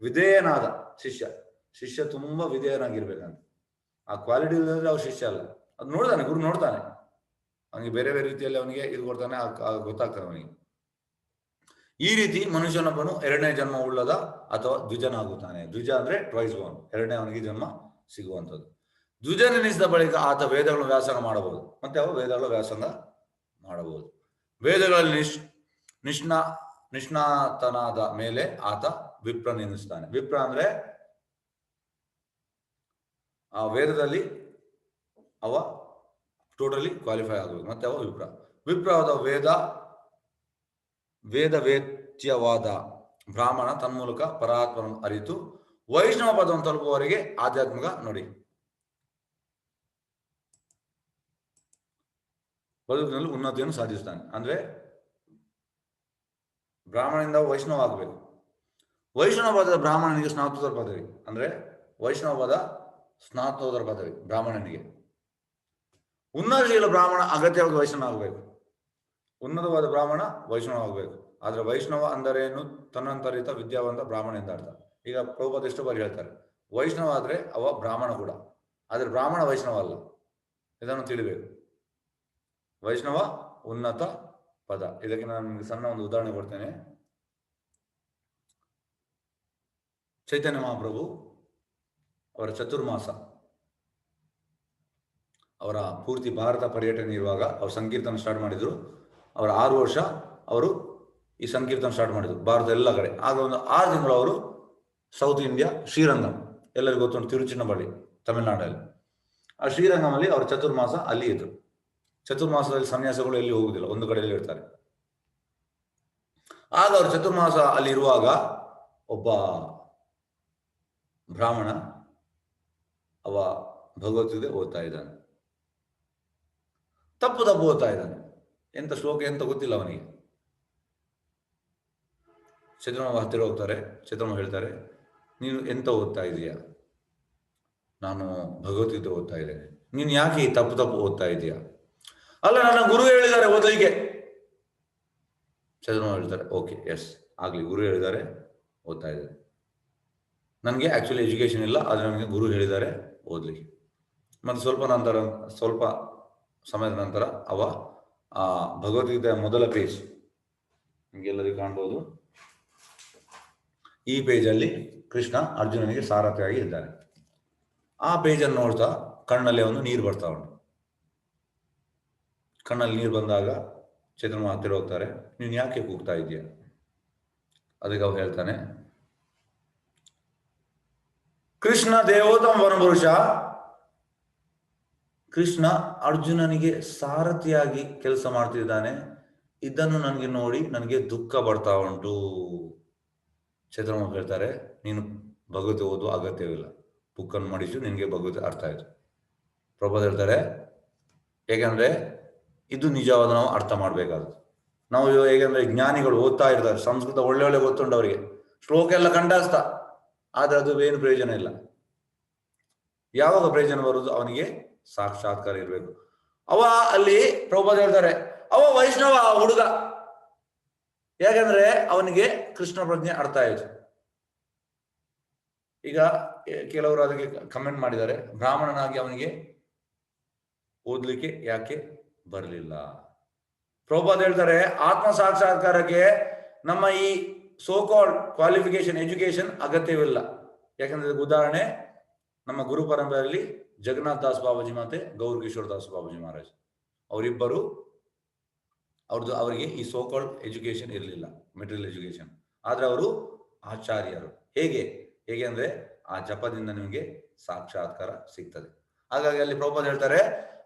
ವಿಧೇಯನಾದ ಶಿಷ್ಯ ಶಿಷ್ಯ ತುಂಬಾ ವಿಧೇಯನಾಗಿರ್ಬೇಕಂತ ಆ ಕ್ವಾಲಿಟಿ ಇಲ್ಲದ್ರೆ ಅವ್ರ ಶಿಷ್ಯ ಅಲ್ಲ. ಅದು ನೋಡ್ತಾನೆ, ಗುರು ನೋಡ್ತಾನೆ. ಅವನಿಗೆ ಬೇರೆ ಬೇರೆ ರೀತಿಯಲ್ಲಿ ಅವನಿಗೆ ಇದು ಕೊಡ್ತಾನೆ ಗೊತ್ತಾಗ್ತದೆ ಅವನಿಗೆ. ಈ ರೀತಿ ಮನುಷ್ಯನೊಬ್ಬನು ಎರಡನೇ ಜನ್ಮ ಉಳ್ಳದ ಅಥವಾ ದ್ವಿಜನ ಆಗುತ್ತಾನೆ ದ್ವಿಜ ಅಂದ್ರೆ ಟ್ವೈಸ್ ಒನ್ ಎರಡನೇ ಅವನಿಗೆ ಜನ್ಮ ಸಿಗುವಂಥದ್ದು. ದ್ವಿಜನೆನಿಸಿದ ಬಳಿಕ ಆತ ವೇದಗಳನ್ನು ವ್ಯಾಸಂಗ ಮಾಡಬಹುದು. ಮತ್ತೆ ಅವ ವೇದಗಳ ವ್ಯಾಸಂಗ ಮಾಡಬಹುದು. ವೇದಗಳಲ್ಲಿ ನಿಶ್, ನಿಷ್ಣಾ, ನಿಷ್ಣಾತನಾದ ಮೇಲೆ ಆತ ವಿಪ್ರ ನೆನೆಸ್ತಾನೆ. ವಿಪ್ರ ಅಂದ್ರೆ ಆ ವೇದದಲ್ಲಿ ಅವ ಟೋಟಲಿ ಕ್ವಾಲಿಫೈ ಆಗಬೇಕು ಮತ್ತೆ ಅವ ವಿಪ್ರ. ವಿಪ್ರವಾದ ವೇದ ವೇದ ವೇದ್ಯವಾದ ಬ್ರಾಹ್ಮಣ ತನ್ಮೂಲಕ ಪರಾತ್ಮನ ಅರಿತು ವೈಷ್ಣವ ಪದವನ್ನು ತಲುಪುವವರಿಗೆ ಆಧ್ಯಾತ್ಮಿಕ ನೋಡಿ. ಬದುಕಿನಲ್ಲಿ ಉನ್ನತಿಯನ್ನು ಸಾಧಿಸುತ್ತಾನೆ. ಅಂದ್ರೆ ಬ್ರಾಹ್ಮಣದಿಂದ ವೈಷ್ಣವ ಆಗಬೇಕು. ವೈಷ್ಣವ ಪದ ಬ್ರಾಹ್ಮಣನಿಗೆ ಸ್ನಾತೋತ್ತರ ಪದವಿ. ಅಂದ್ರೆ ವೈಷ್ಣವ ಪದ ಸ್ನಾತೋತ್ತರ ಪದವಿ ಬ್ರಾಹ್ಮಣನಿಗೆ. ಉನ್ನತಶೀಲ ಬ್ರಾಹ್ಮಣ ಅಗತ್ಯವಾದ ವೈಷ್ಣವ ಆಗಬೇಕು. ಉನ್ನತವಾದ ಬ್ರಾಹ್ಮಣ ವೈಷ್ಣವ ಆಗಬೇಕು. ಆದ್ರೆ ವೈಷ್ಣವ ಅಂದರೇನು? ತನ್ನಂತರಿತ ವಿದ್ಯಾವಂತ ಬ್ರಾಹ್ಮಣ ಎಂದ ಅರ್ಥ. ಈಗ ಪ್ರಭುಪದ ಎಷ್ಟು ಬಾರಿ ಹೇಳ್ತಾರೆ. ವೈಷ್ಣವ ಆದ್ರೆ ಅವ ಬ್ರಾಹ್ಮಣ ಕೂಡ. ಆದ್ರೆ ಬ್ರಾಹ್ಮಣ ವೈಷ್ಣವ ಅಲ್ಲ. ಇದನ್ನು ತಿಳಿಬೇಕು. ವೈಷ್ಣವ ಉನ್ನತ ಪದ. ಇದಕ್ಕೆ ನಾನು ನಿಮಗೆ ಸಣ್ಣ ಒಂದು ಉದಾಹರಣೆ ಕೊಡ್ತೇನೆ. ಚೈತನ್ಯ ಮಹಾಪ್ರಭು ಅವರ ಚತುರ್ಮಾಸ. ಅವರ ಪೂರ್ತಿ ಭಾರತ ಪರ್ಯಟನೆ ಇರುವಾಗ ಅವರು ಸಂಕೀರ್ತನ ಸ್ಟಾರ್ಟ್ ಮಾಡಿದ್ರು. ಅವರ ಆರು ವರ್ಷ ಅವರು ಈ ಸಂಕೀರ್ತನ ಸ್ಟಾರ್ಟ್ ಮಾಡಿದ್ರು. ಭಾರತ ಎಲ್ಲ ಕಡೆ. ಆಗ ಒಂದು ಆರು ತಿಂಗಳು ಅವರು ಸೌತ್ ಇಂಡಿಯಾ ಶ್ರೀರಂಗಂ. ಎಲ್ಲರಿಗೂ ಗೊತ್ತುಂಟು ತಿರುಚಿನಬಳ್ಳಿ, ತಮಿಳುನಾಡಲ್ಲಿ. ಆ ಶ್ರೀರಂಗಮಲ್ಲಿ ಅವರ ಚತುರ್ಮಾಸ ಅಲ್ಲಿ ಇದ್ರು ಚತುರ್ಮಾಸದಲ್ಲಿ ಸನ್ಯಾಸಗಳು ಎಲ್ಲಿ ಹೋಗುದಿಲ್ಲ, ಒಂದು ಕಡೆಯಲ್ಲಿ ಇರ್ತಾರೆ. ಆಗ ಅವರು ಚತುರ್ಮಾಸ ಅಲ್ಲಿ ಇರುವಾಗ ಒಬ್ಬ ಬ್ರಾಹ್ಮಣ ಅವ ಭಗವದ್ಗೀತೆ ಓದ್ತಾ ಇದ್ದಾನೆ. ತಪ್ಪು ತಪ್ಪು ಓದ್ತಾ ಇದ್ದಾನೆ. ಎಂತ ಶ್ಲೋಕ ಎಂತ ಗೊತ್ತಿಲ್ಲ ಅವನಿಗೆ. ಚಂದ್ರಮ ಹತ್ತಿರ ಹೋಗ್ತಾರೆ ಚಂದ್ರಮ ಹೇಳ್ತಾರೆ, ನೀನು ಎಂತ ಓದ್ತಾ ಇದೀಯಾ? ನಾನು ಭಗವದ್ಗೀತೆ ಓದ್ತಾ ಇದ್ದೇನೆ. ನೀನು ಯಾಕೆ ತಪ್ಪು ತಪ್ಪು ಓದ್ತಾ ಇದೀಯಾ? ಅಲ್ಲ, ನನ್ನ ಗುರು ಹೇಳಿದ್ದಾರೆ ಓದಲಿಕ್ಕೆ. ಚಂದ್ರಮ ಹೇಳ್ತಾರೆ, ಓಕೆ, ಎಸ್, ಆಗ್ಲಿ, ಗುರು ಹೇಳಿದ್ದಾರೆ, ಓದ್ತಾ ಇದ್ದಾರೆ ನನಗೆ ಆಕ್ಚುಲಿ ಎಜುಕೇಶನ್ ಇಲ್ಲ, ಆದರೆ ನನಗೆ ಗುರು ಹೇಳಿದ್ದಾರೆ, ಓದಲಿ. ಮತ್ತು ಸ್ವಲ್ಪ ನಂತರ, ಸ್ವಲ್ಪ ಸಮಯದ ನಂತರ ಅವ ಭಗವದ್ಗೀತೆಯ ಮೊದಲ ಪೇಜ್ ನಿಮಗೆಲ್ಲರಿಗೂ ಕಾಣ್ಬೋದು. ಈ ಪೇಜಲ್ಲಿ ಕೃಷ್ಣ ಅರ್ಜುನನಿಗೆ ಸಾರಥಿಯಾಗಿ ಇದ್ದಾರೆ. ಆ ಪೇಜನ್ನು ನೋಡ್ತಾ ಕಣ್ಣಲ್ಲಿ ಒಂದು ನೀರು ಬರ್ತಾ ಉಂಟು. ಕಣ್ಣಲ್ಲಿ ನೀರು ಬಂದಾಗ ಚೇತನ ಹತ್ತಿರ ಹೋಗ್ತಾರೆ, ನೀನು ಯಾಕೆ ಕೂಗ್ತಾ ಇದೀಯ ಅದಕ್ಕೆ ಅವ್ರು ಹೇಳ್ತಾನೆ ಕೃಷ್ಣ ದೇವೋತ್ತಮ ವನಪುರುಷ ಕೃಷ್ಣ ಅರ್ಜುನನಿಗೆ ಸಾರಥಿಯಾಗಿ ಕೆಲಸ ಮಾಡ್ತಿದ್ದಾನೆ. ಇದನ್ನು ನನಗೆ ನೋಡಿ ನನಗೆ ದುಃಖ ಬರ್ತಾ ಉಂಟು. ಚೇತನ ಹೇಳ್ತಾರೆ, ನೀನು ಭಗವತಿ ಓದು ಅಗತ್ಯವಿಲ್ಲ. ಬುಕ್ಕನ್ನು ಮಾಡಿಸು, ನಿನಗೆ ಭಗವತಿ ಅರ್ಥ ಆಯಿತು. ಪ್ರಭಾತ್ ಹೇಳ್ತಾರೆ, ಹೇಗೆಂದ್ರೆ ಇದು ನಿಜವಾದ ನಾವು ಅರ್ಥ ಮಾಡ್ಬೇಕಾದ್ರು ನಾವು ಹೇಗೆಂದ್ರೆ ಜ್ಞಾನಿಗಳು ಓದ್ತಾ ಇರ್ತಾರೆ, ಸಂಸ್ಕೃತ ಒಳ್ಳೆ ಒಳ್ಳೆ ಗೊತ್ತುಂಡು ಶ್ಲೋಕ ಎಲ್ಲ ಕಂಠಸ್ಥ ಆದ್ರೆ ಅದು ಏನು ಪ್ರಯೋಜನ ಇಲ್ಲ. ಯಾವಾಗ ಪ್ರಯೋಜನ ಬರುವುದು? ಅವನಿಗೆ ಸಾಕ್ಷಾತ್ಕಾರ ಇರಬೇಕು. ಅವ ಅಲ್ಲಿ ಪ್ರಭುಪಾದ ಹೇಳ್ತಾರೆ, ಅವ ವೈಷ್ಣವ ಹುಡುಗ. ಯಾಕಂದ್ರೆ ಅವನಿಗೆ ಕೃಷ್ಣ ಪ್ರಜ್ಞೆ ಅರ್ಥ ಆಯಿತು. ಈಗ ಕೆಲವರು ಅದಕ್ಕೆ ಕಮೆಂಟ್ ಮಾಡಿದ್ದಾರೆ, ಬ್ರಾಹ್ಮಣನಾಗಿ ಅವನಿಗೆ ಓದ್ಲಿಕ್ಕೆ ಯಾಕೆ ಬರಲಿಲ್ಲ? ಪ್ರಭುಪಾದ ಹೇಳ್ತಾರೆ, ಆತ್ಮ ಸಾಕ್ಷಾತ್ಕಾರಕ್ಕೆ ನಮ್ಮ ಈ ಸೋ ಕಾಲ್ಡ್ ಕ್ವಾಲಿಫಿಕೇಶನ್ ಎಜುಕೇಶನ್ ಅಗತ್ಯವಿಲ್ಲ. ಯಾಕಂದ್ರೆ ಉದಾಹರಣೆ, ನಮ್ಮ ಗುರು ಪರಂಪರೆಯಲ್ಲಿ ಜಗನ್ನಾಥ್ ದಾಸ್ ಬಾಬಾಜಿ ಮತ್ತೆ ಗೌರ್ ಕಿಶೋರ್ ದಾಸ್ ಬಾಬಾಜಿ ಮಹಾರಾಜ್. ಅವರಿಬ್ಬರು ಅವ್ರದ್ದು, ಅವರಿಗೆ ಈ ಸೋ ಕಾಲ್ಡ್ ಎಜುಕೇಶನ್ ಇರಲಿಲ್ಲ ಮೆಟೀರಿಯಲ್ ಎಜುಕೇಶನ್ ಆದ್ರೆ ಅವರು ಆಚಾರ್ಯರು. ಹೇಗೆ? ಹೇಗೆ ಅಂದ್ರೆ ಆ ಜಪದಿಂದ ನಿಮಗೆ ಸಾಕ್ಷಾತ್ಕಾರ ಸಿಗ್ತದೆ. ಹಾಗಾಗಿ ಅಲ್ಲಿ ಪ್ರೊಪೋಸ್ ಹೇಳ್ತಾರೆ,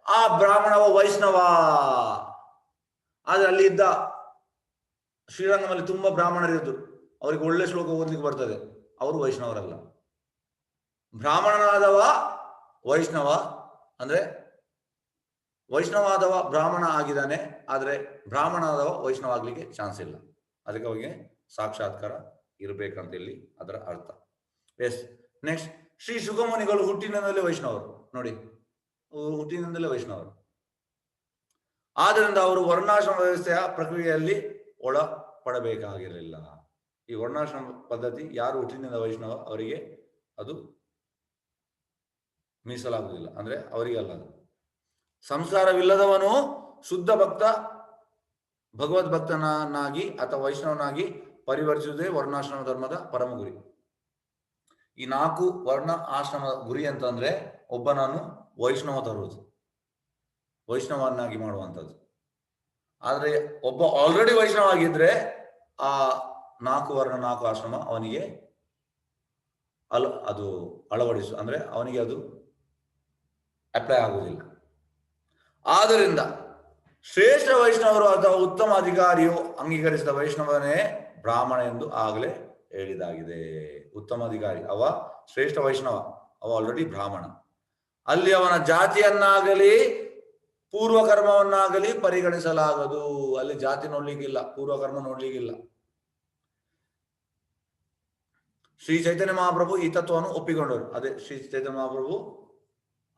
ಆ ಬ್ರಾಹ್ಮಣವ ವೈಷ್ಣವ, ಆದ್ರೆ ಅಲ್ಲಿ ಇದ್ದ ಶ್ರೀರಂಗಮಲ್ಲಿ ತುಂಬಾ ಬ್ರಾಹ್ಮಣರಿದ್ದು, ಅವರಿಗೆ ಒಳ್ಳೆ ಶ್ಲೋಕ ಓದ್ಲಿಕ್ಕೆ ಬರ್ತದೆ. ಅವರು ವೈಷ್ಣವರಲ್ಲ. ಬ್ರಾಹ್ಮಣನಾದವ ವೈಷ್ಣವ, ಅಂದ್ರೆ ವೈಷ್ಣವಾದವ ಬ್ರಾಹ್ಮಣ ಆಗಿದ್ದಾನೆ, ಆದ್ರೆ ಬ್ರಾಹ್ಮಣಾದವ ವೈಷ್ಣವ ಆಗ್ಲಿಕ್ಕೆ ಚಾನ್ಸ್ ಇಲ್ಲ. ಅದಕ್ಕೆ ಅವರಿಗೆ ಸಾಕ್ಷಾತ್ಕಾರ ಇರಬೇಕಂತ ಇಲ್ಲಿ ಅದರ ಅರ್ಥ. ಎಸ್ ನೆಕ್ಸ್ಟ್ ಶ್ರೀ ಶುಗಮುನಿಗಳು ಹುಟ್ಟಿನಿಂದಲೇ ವೈಷ್ಣವರು. ನೋಡಿ ಹುಟ್ಟಿನಿಂದಲೇ ವೈಷ್ಣವರು. ಆದ್ದರಿಂದ ಅವರು ವರ್ಣಾಶ್ರಮ ವ್ಯವಸ್ಥೆಯ ಪ್ರಕ್ರಿಯೆಯಲ್ಲಿ ಒಳಪಡಬೇಕಾಗಿರಲಿಲ್ಲ ಈ ವರ್ಣಾಶ್ರಮ ಪದ್ಧತಿ ಯಾರು ಹುಟ್ಟಿನಿಂದ ವೈಷ್ಣವ ಅವರಿಗೆ ಅದು ಮೀಸಲಾಗುವುದಿಲ್ಲ. ಅಂದ್ರೆ ಅವರಿಗೆ ಅಲ್ಲ ಅದು. ಸಂಸ್ಕಾರವಿಲ್ಲದವನು ಶುದ್ಧ ಭಕ್ತ, ಭಗವದ್ ಭಕ್ತನಾಗಿ ಅಥವಾ ವೈಷ್ಣವನಾಗಿ ಪರಿವರ್ತಿಸುವುದೇ ವರ್ಣಾಶ್ರಮ ಧರ್ಮದ ಪರಮ ಗುರಿ. ಈ ನಾಲ್ಕು ವರ್ಣ ಆಶ್ರಮ ಗುರಿ ಅಂತಂದ್ರೆ ಒಬ್ಬನನ್ನು ವೈಷ್ಣವ ತರುವುದು. ವೈಷ್ಣವನ್ನಾಗಿ ಮಾಡುವಂಥದ್ದು. ಆದ್ರೆ ಒಬ್ಬ ಆಲ್ರೆಡಿ ವೈಷ್ಣವ ಆಗಿದ್ರೆ ಆ ನಾಲ್ಕು ವರ್ಣ, ನಾಲ್ಕು ಆಶ್ರಮ ಅವನಿಗೆ ಅಲ್, ಅದು ಅಳವಡಿಸು, ಅಂದ್ರೆ ಅವನಿಗೆ ಅದು ಅಪ್ಲೈ ಆಗುವುದಿಲ್ಲ. ಆದ್ದರಿಂದ ಶ್ರೇಷ್ಠ ವೈಷ್ಣವರು ಅಥವಾ ಉತ್ತಮ ಅಧಿಕಾರಿಯು ಅಂಗೀಕರಿಸಿದ ವೈಷ್ಣವನೇ ಬ್ರಾಹ್ಮಣ ಎಂದು ಆಗಲೇ ಹೇಳಿದಾಗಿದೆ. ಉತ್ತಮ ಅಧಿಕಾರಿ, ಅವ ಶ್ರೇಷ್ಠ ವೈಷ್ಣವ, ಅವ ಆಲ್ರೆಡಿ ಬ್ರಾಹ್ಮಣ. ಅಲ್ಲಿ ಅವನ ಜಾತಿಯನ್ನಾಗಲಿ ಪೂರ್ವ ಕರ್ಮವನ್ನಾಗಲಿ ಪರಿಗಣಿಸಲಾಗದು. ಅಲ್ಲಿ ಜಾತಿ ನೋಡ್ಲಿಕ್ಕಿಲ್ಲ ಪೂರ್ವ ಕರ್ಮ ನೋಡ್ಲಿಕ್ಕಿಲ್ಲ. ಶ್ರೀ ಚೈತನ್ಯ ಮಹಾಪ್ರಭು ಈ ತತ್ವವನ್ನು ಒಪ್ಪಿಕೊಂಡರು. ಅದೇ ಶ್ರೀ ಚೈತನ್ಯ ಮಹಾಪ್ರಭು,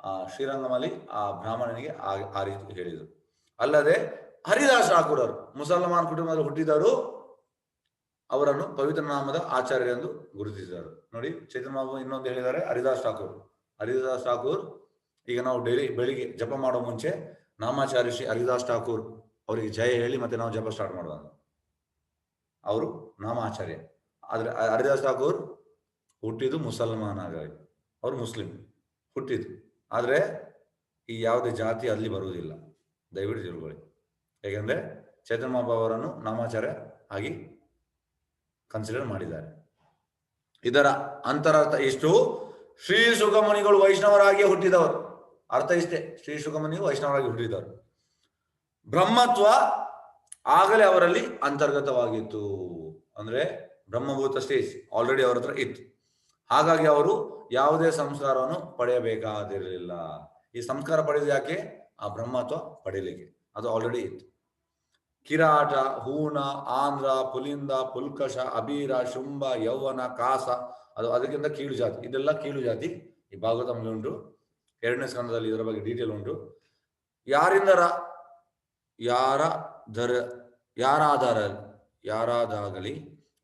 ಆ ಶ್ರೀರಂಗಮಲ್ಲಿ ಆ ಬ್ರಾಹ್ಮಣನಿಗೆ ಆ ರೀತಿ ಹೇಳಿದರು. ಅಲ್ಲದೆ ಹರಿದಾಸ್ ಠಾಕೂರರು ಮುಸಲ್ಮಾನ್ ಕುಟುಂಬದಲ್ಲಿ ಹುಟ್ಟಿದರು ಅವರನ್ನು ಪವಿತ್ರ ನಾಮದ ಆಚಾರ್ಯರೆಂದು ಗುರುತಿಸಿದರು. ನೋಡಿ, ಚೈತನ್ಯ ಮಹಾಪ್ರಭು ಇನ್ನೊಂದು ಹೇಳಿದ್ದಾರೆ ಹರಿದಾಸ್ ಠಾಕೂರ್ ಹರಿದಾಸ್ ಠಾಕೂರ್ ಈಗ ನಾವು ಡೈಲಿ ಬೆಳಿಗ್ಗೆ ಜಪ ಮಾಡೋ ಮುಂಚೆ ನಾಮಾಚಾರ್ಯ ಶ್ರೀ ಹರಿದಾಸ್ ಠಾಕೂರ್ ಅವರಿಗೆ ಜಯ ಹೇಳಿ ಮತ್ತೆ ನಾವು ಜಪ ಸ್ಟಾರ್ಟ್ ಮಾಡುವ ಅವರು ನಾಮಾಚಾರ್ಯ. ಆದ್ರೆ ಹರಿದಾಸ್ ಠಾಕೂರ್ ಹುಟ್ಟಿದ್ದು ಮುಸಲ್ಮಾನ ಆಗಿ ಅವರು ಮುಸ್ಲಿಂ, ಹುಟ್ಟಿದ್ದು. ಆದ್ರೆ ಈ ಯಾವುದೇ ಜಾತಿ ಅಲ್ಲಿ ಬರುವುದಿಲ್ಲ. ದಯವಿಟ್ಟು ತಿಳ್ಕೊಳ್ಳಿ. ಹೇಗೆಂದ್ರೆ ಚೇತನ್ ಬಾಬಾ ಅವರನ್ನು ನಾಮಾಚಾರ್ಯ ಆಗಿ ಕನ್ಸಿಡರ್ ಮಾಡಿದ್ದಾರೆ. ಇದರ ಅಂತರಾರ್ಥ ಇಷ್ಟು ಶ್ರೀ ಸುಖಮುನಿಗಳು ವೈಷ್ಣವರಾಗಿಯೇ ಹುಟ್ಟಿದವರು. ಅರ್ಥ ಇಷ್ಟೇ. ಶ್ರೀ ಸುಖಮುನಿ ವೈಷ್ಣವರಾಗಿ ಹುಟ್ಟಿದ್ದಾರೆ. ಬ್ರಹ್ಮತ್ವ ಆಗಲೇ ಅವರಲ್ಲಿ ಅಂತರ್ಗತವಾಗಿತ್ತು. ಅಂದ್ರೆ ಬ್ರಹ್ಮಭೂತ ಸ್ಟೇಜ್ ಆಲ್ರೆಡಿ ಅವರ ಹತ್ರ ಇತ್ತು. ಹಾಗಾಗಿ ಅವರು ಯಾವುದೇ ಸಂಸ್ಕಾರವನ್ನು ಪಡೆಯಬೇಕಾದಿರಲಿಲ್ಲ. ಈ ಸಂಸ್ಕಾರ ಪಡೆಯೋದು ಯಾಕೆ? ಆ ಬ್ರಹ್ಮತ್ವ ಪಡೆಯಲಿಕ್ಕೆ. ಅದು ಆಲ್ರೆಡಿ ಇತ್ತು. ಕಿರಾಟ ಹೂಣ ಆಂಧ್ರ, ಪುಲಿಂದ ಪುಲ್ಕಷ ಅಬೀರ, ಶುಂಭ, ಯೌವನ, ಕಾಸ, ಅದು ಅದಕ್ಕಿಂತ ಕೀಳು ಜಾತಿ. ಇದೆಲ್ಲ ಕೀಳು ಜಾತಿ ಈ ಭಾಗವತಂಲಿ ಉಂಟು. ಎರಡನೇ ಸ್ಥಾನದಲ್ಲಿ ಇದರ ಬಗ್ಗೆ ಡೀಟೇಲ್ ಉಂಟು. ಯಾರಿಂದ ಯಾರ ದರ, ಯಾರಾದಾರ, ಯಾರಾದಾಗಲಿ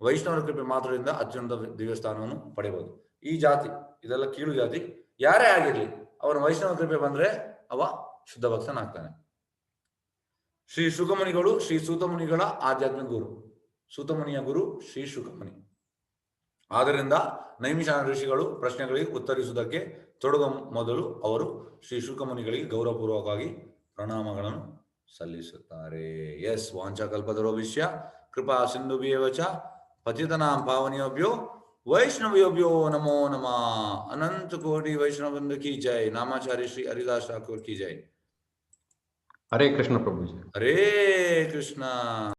ವೈಷ್ಣವರ ಕೃಪೆ ಮಾತ್ರದಿಂದ ಅತ್ಯುನ್ನತ ದಿವ್ಯಸ್ಥಾನವನ್ನು ಪಡೆಯಬಹುದು. ಈ ಜಾತಿ, ಇದೆಲ್ಲ ಕೀಳು ಜಾತಿ. ಯಾರೇ ಆಗಿರ್ಲಿ, ಅವನ ವೈಷ್ಣವ ಕೃಪೆ ಬಂದ್ರೆ ಅವ ಶುದ್ಧ ಭಕ್ತನಾಗ್ತಾನೆ. ಶ್ರೀ ಶುಕಮುನಿಗಳು ಶ್ರೀ ಸೂತಮುನಿಗಳ ಆಧ್ಯಾತ್ಮಿಕ ಗುರು. ಸೂತಮುನಿಯ ಗುರು ಶ್ರೀ ಶುಕಮುನಿ ಆದ್ದರಿಂದ ನೈಮಿಷಾನ ಋಷಿಗಳು ಪ್ರಶ್ನೆಗಳಿಗೆ ಉತ್ತರಿಸುವುದಕ್ಕೆ ತೊಡಗುವ ಮೊದಲು ಅವರು ಶ್ರೀ ಶುಕಮುನಿಗಳಿಗೆ ಗೌರವಪೂರ್ವಕವಾಗಿ ಪ್ರಣಾಮಗಳನ್ನು ಸಲ್ಲಿಸುತ್ತಾರೆ. ಎಸ್ ವಾಂಚ ವಿಷ್ಯ ಕೃಪಾ ಸಿಂಧು ಬಿಯವಚ ಪತಿತನಾಂ ಪಾವನಿಯೋಭ್ಯೋ ವೈಷ್ಣವಿಯೋಭ್ಯೋ ನಮೋ ನಮ. ಅನಂತ ಕೋಟಿ ವೈಷ್ಣವಂದು ಕಿ ಜೈ. ನಾಮಾಚಾರ್ಯ ಶ್ರೀ ಹರಿದಾಸ್ ಠಾಕೂರ್ ಕಿ ಜೈ. ಹರೇ ಕೃಷ್ಣ ಪ್ರಭುಜಿ. ಹರೇ ಕೃಷ್ಣ.